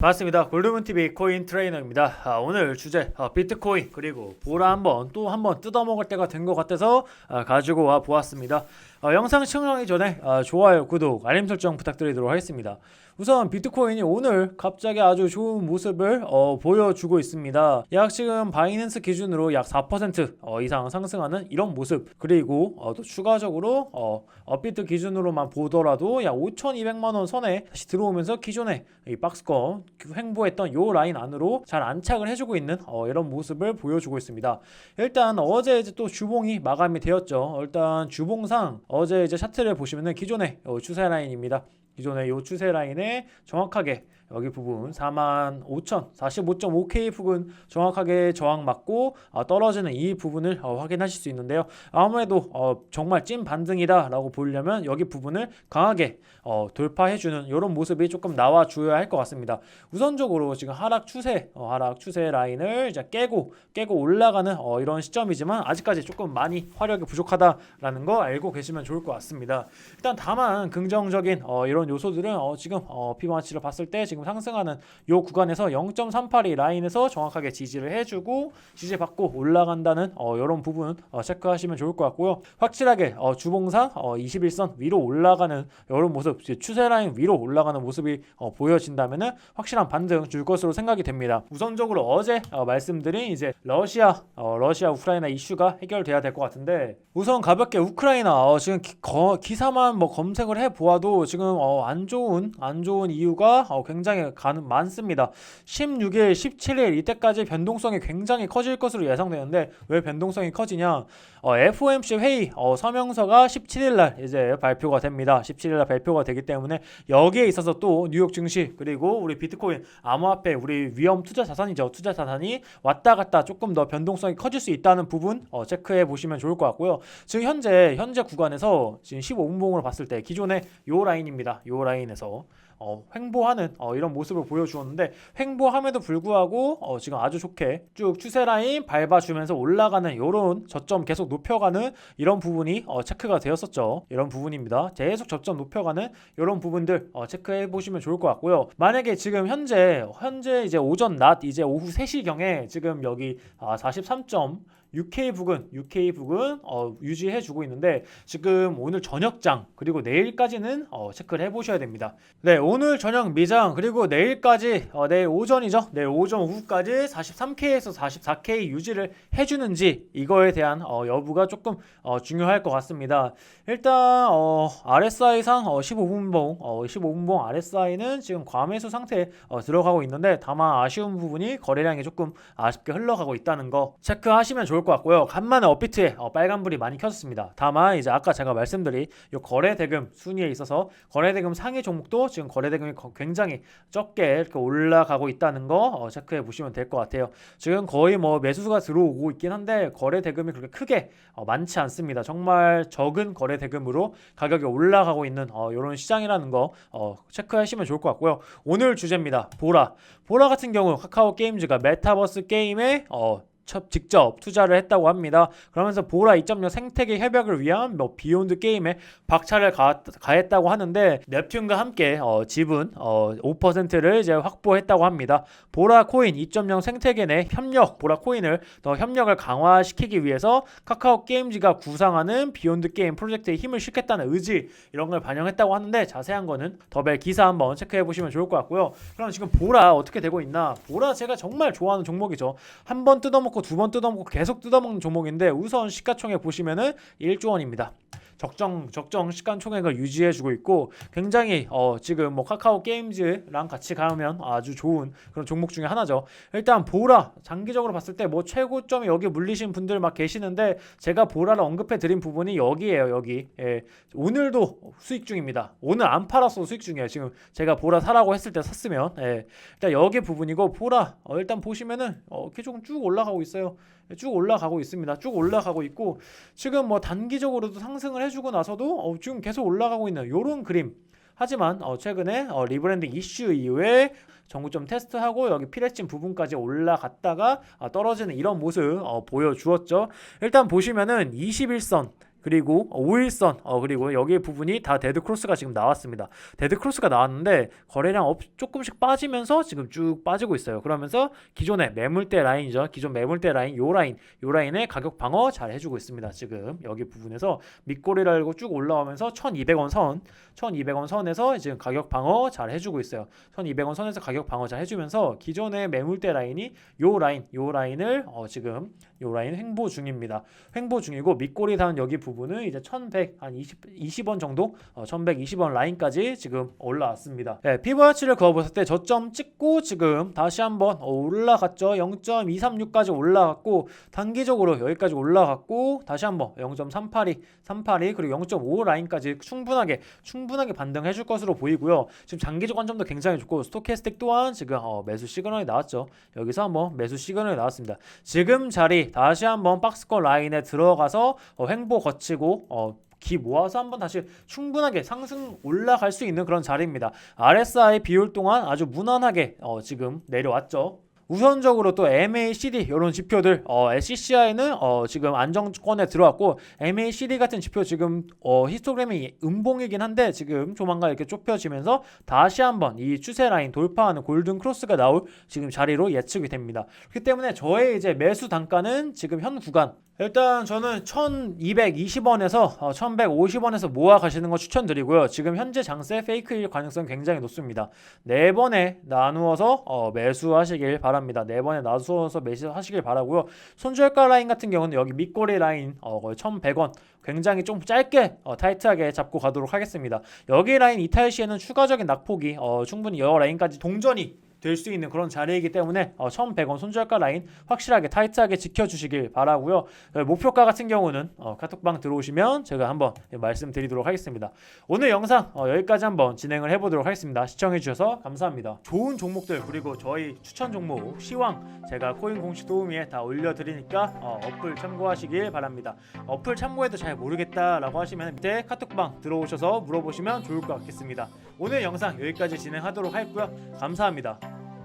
반갑습니다. 골드문TV 코인 트레이너입니다. 아, 오늘 주제 아, 비트코인 그리고 보라 한번 또 한번 뜯어먹을 때가 된 것 같아서 아, 가지고 와 보았습니다. 아, 영상 시청하기 전에 아, 좋아요, 구독, 알림 설정 부탁드리도록 하겠습니다. 우선 비트코인이 오늘 갑자기 아주 좋은 모습을 어, 보여주고 있습니다. 약 지금 바이낸스 기준으로 약 4% 어, 이상 상승하는 이런 모습 그리고 어, 또 추가적으로 어, 업비트 기준으로만 보더라도 약 5,200만 원 선에 다시 들어오면서 기존에 이 박스권 횡보했던 요 라인 안으로 잘 안착을 해주고 있는 어, 이런 모습을 보여주고 있습니다. 일단 어제 이제 또 주봉이 마감이 되었죠. 일단 주봉상 어제 이제 차트를 보시면은 기존의 어, 추세 라인입니다. 기존의 요 추세 라인에 정확하게 여기 부분 45,000 45.5K 부분 정확하게 저항 맞고 어, 떨어지는 이 부분을 어, 확인하실 수 있는데요. 아무래도 어, 정말 찐 반등이다라고 보려면 여기 부분을 강하게 어, 돌파해주는 이런 모습이 조금 나와 줘야 할 것 같습니다. 우선적으로 지금 하락 추세 어, 하락 추세 라인을 이제 깨고 깨고 올라가는 어, 이런 시점이지만 아직까지 조금 많이 화력이 부족하다라는 거 알고 계시면 좋을 것 같습니다. 일단 다만 긍정적인 어, 이런 요소들은 어, 지금 어, 피보나치를 봤을 때 지금 상승하는 요 구간에서 0.382 라인에서 정확하게 지지를 해주고 지지받고 올라간다는 어, 이런 부분 어, 체크하시면 좋을 것 같고요. 확실하게 어, 주봉상 어, 21선 위로 올라가는 이런 모습, 추세 라인 위로 올라가는 모습이 어, 보여진다면은 확실한 반등 줄 것으로 생각이 됩니다. 우선적으로 어제 어, 말씀드린 이제 러시아, 어, 러시아 우크라이나 이슈가 해결돼야 될 것 같은데 우선 가볍게 우크라이나 어, 지금 기, 거, 기사만 뭐 검색을 해 보아도 지금 어, 안 좋은 안 좋은 이유가 어, 굉장히 가는 많습니다. 16일, 17일 이때까지 변동성이 굉장히 커질 것으로 예상되는데 왜 변동성이 커지냐? 어, FOMC 회의 어, 서명서가 17일 날 이제 발표가 됩니다. 17일 날 발표가 되기 때문에 여기에 있어서 또 뉴욕 증시 그리고 우리 비트코인 암호화폐 우리 위험 투자 자산이죠. 투자 자산이 왔다 갔다 조금 더 변동성이 커질 수 있다는 부분 어, 체크해 보시면 좋을 것 같고요. 지금 현재 현재 구간에서 지금 15분봉으로 봤을 때 기존의 요 라인입니다. 요 라인에서 어, 횡보하는 어, 이런 모습을 보여주었는데 횡보함에도 불구하고 어, 지금 아주 좋게 쭉 추세 라인 밟아주면서 올라가는 이런 저점 계속 높여가는 이런 부분이 어, 체크가 되었었죠. 이런 부분입니다. 계속 저점 높여가는 이런 부분들 어, 체크해 보시면 좋을 것 같고요. 만약에 지금 현재 현재 이제 오전 낮 이제 오후 3시 경에 지금 여기 아, 43점 6K 북은 6K 북은 어, 유지해 주고 있는데 지금 오늘 저녁장 그리고 내일까지는 어, 체크를 해 보셔야 됩니다. 네 오늘 저녁 미장 그리고 내일까지 어, 내일 오전이죠. 내일 오전 오후까지 43K에서 44K 유지를 해 주는지 이거에 대한 어, 여부가 조금 어, 중요할 것 같습니다. 일단 어, RSI상 어, 15분봉 어, 15분봉 RSI는 지금 과매수 상태에 어, 들어가고 있는데 다만 아쉬운 부분이 거래량이 조금 아쉽게 흘러가고 있다는 거 체크하시면 좋을 것 같고요. 간만에 업비트에 어, 빨간불이 많이 켜졌습니다. 다만 이제 아까 제가 말씀드린 이 거래 대금 순위에 있어서 거래 대금 상위 종목도 지금 거래 대금이 거- 굉장히 적게 이렇게 올라가고 있다는 거 어, 체크해 보시면 될 것 같아요. 지금 거의 뭐 매수가 들어오고 있긴 한데 거래 대금이 그렇게 크게 어, 많지 않습니다. 정말 적은 거래 대금으로 가격이 올라가고 있는 어, 이런 시장이라는 거 어, 체크하시면 좋을 것 같고요. 오늘 주제입니다. 보라. 보라 같은 경우 카카오 게임즈가 메타버스 게임에 어, 첫- 직접 투자를 했다고 합니다. 그러면서 보라 2.0 생태계 협약을 위한 뭐 비욘드 게임에 박차를 가, 가했다고 하는데 넵튠과 함께 어, 지분 어, 5%를 이제 확보했다고 합니다. 보라 코인 2.0 생태계 내 협력 보라 코인을 더 협력을 강화시키기 위해서 카카오 게임즈가 구상하는 비욘드 게임 프로젝트에 힘을 실겠다는 의지 이런 걸 반영했다고 하는데 자세한 거는 더벨 기사 한번 체크해 보시면 좋을 것 같고요. 그럼 지금 보라 어떻게 되고 있나? 보라 제가 정말 좋아하는 종목이죠. 한번 뜯어먹고 두 번 뜯어먹고 계속 뜯어먹는 종목인데 우선 시가총액 보시면은 1조 원입니다. 적정 적정 시간 총액을 유지해주고 있고 굉장히 어 지금 뭐 카카오 게임즈랑 같이 가면 아주 좋은 그런 종목 중에 하나죠. 일단 보라 장기적으로 봤을 때 뭐 최고점이 여기 물리신 분들 막 계시는데 제가 보라를 언급해 드린 부분이 여기에요 여기 예. 오늘도 수익 중입니다. 오늘 안 팔았어도 수익 중이에요. 지금 제가 보라 사라고 했을 때 샀으면 예. 일단 여기 부분이고 보라 어, 일단 보시면은 어, 조금 쭉 올라가고 있어요. 쭉 올라가고 있습니다. 쭉 올라가고 있고 지금 뭐 단기적으로도 상승을 해 주고 나서도 어, 지금 계속 올라가고 있는 이런 그림. 하지만 어, 최근에 어, 리브랜딩 이슈 이후에 정구점 테스트하고 여기 피레침 부분까지 올라갔다가 아, 떨어지는 이런 모습 어, 보여주었죠. 일단 보시면은 21선 그리고 5일선 어 그리고 여기 부분이 다 데드 크로스가 지금 나왔습니다. 데드 크로스가 나왔는데 거래량 업 조금씩 빠지면서 지금 쭉 빠지고 있어요. 그러면서 기존의 매물대 라인이죠. 기존 매물대 라인 요 라인 요 라인의 가격 방어 잘 해주고 있습니다. 지금 여기 부분에서 밑꼬리를 알고 쭉 올라오면서 1,200원 선 1,200원 선에서 지금 가격 방어 잘 해주고 있어요. 1,200원 선에서 가격 방어 잘 해주면서 기존의 매물대 라인이 요 라인 요 라인을 어 지금 요 라인 횡보 중입니다. 횡보 중이고 밑꼬리 닿은 여기 부분 은 이제 1100한 20, 20원 정도 어, 1120원 라인까지 지금 올라왔습니다. 네, 피보나치를 그어봤을 때 저점 찍고 지금 다시 한번 어, 올라갔죠. 0.236까지 올라갔고 단기적으로 여기까지 올라갔고 다시 한번 0.382, 382 그리고 0.5 라인까지 충분하게 충분하게 반등해 줄 것으로 보이고요. 지금 장기적 관점도 굉장히 좋고 스토캐스틱 또한 지금 어, 매수 시그널이 나왔죠. 여기서 한번 매수 시그널이 나왔습니다. 지금 자리 다시 한번 박스권 라인에 들어가서 어, 횡보 거치 고 어, 기 모아서 한번 다시 충분하게 상승 올라갈 수 있는 그런 자리입니다. RSI 비율 동안 아주 무난하게 어, 지금 내려왔죠. 우선적으로 또 MACD 이런 지표들 어, SCCI는 어, 지금 안정권에 들어왔고 MACD 같은 지표 지금 어, 히스토그램이 음봉이긴 한데 지금 조만간 이렇게 좁혀지면서 다시 한번 이 추세 라인 돌파하는 골든 크로스가 나올 지금 자리로 예측이 됩니다. 그렇기 때문에 저의 이제 매수 단가는 지금 현 구간 일단 저는 1220원에서 어, 1150원에서 모아 가시는 거 추천드리고요. 지금 현재 장세 페이크일 가능성 굉장히 높습니다. 네 번에 나누어서 어, 매수하시길 바랍니다. 네 번에 나누어서 매수하시길 바라고요. 손절가 라인 같은 경우는 여기 밑꼬리 라인 어, 거의 1100원 굉장히 좀 짧게 어, 타이트하게 잡고 가도록 하겠습니다. 여기 라인 이탈 시에는 추가적인 낙폭이 어, 충분히 여 라인까지 동전이 될 수 있는 그런 자리이기 때문에 어, 1,100원 손절가 라인 확실하게 타이트하게 지켜주시길 바라고요. 어, 목표가 같은 경우는 어, 카톡방 들어오시면 제가 한번 말씀드리도록 하겠습니다. 오늘 영상 어, 여기까지 한번 진행을 해보도록 하겠습니다. 시청해주셔서 감사합니다. 좋은 종목들 그리고 저희 추천 종목 시황 제가 코인 공식 도우미에 다 올려드리니까 어, 어플 참고하시길 바랍니다. 어플 참고해도 잘 모르겠다라고 하시면 밑에 카톡방 들어오셔서 물어보시면 좋을 것 같겠습니다. 오늘 영상 여기까지 진행하도록 하겠고요. 감사합니다.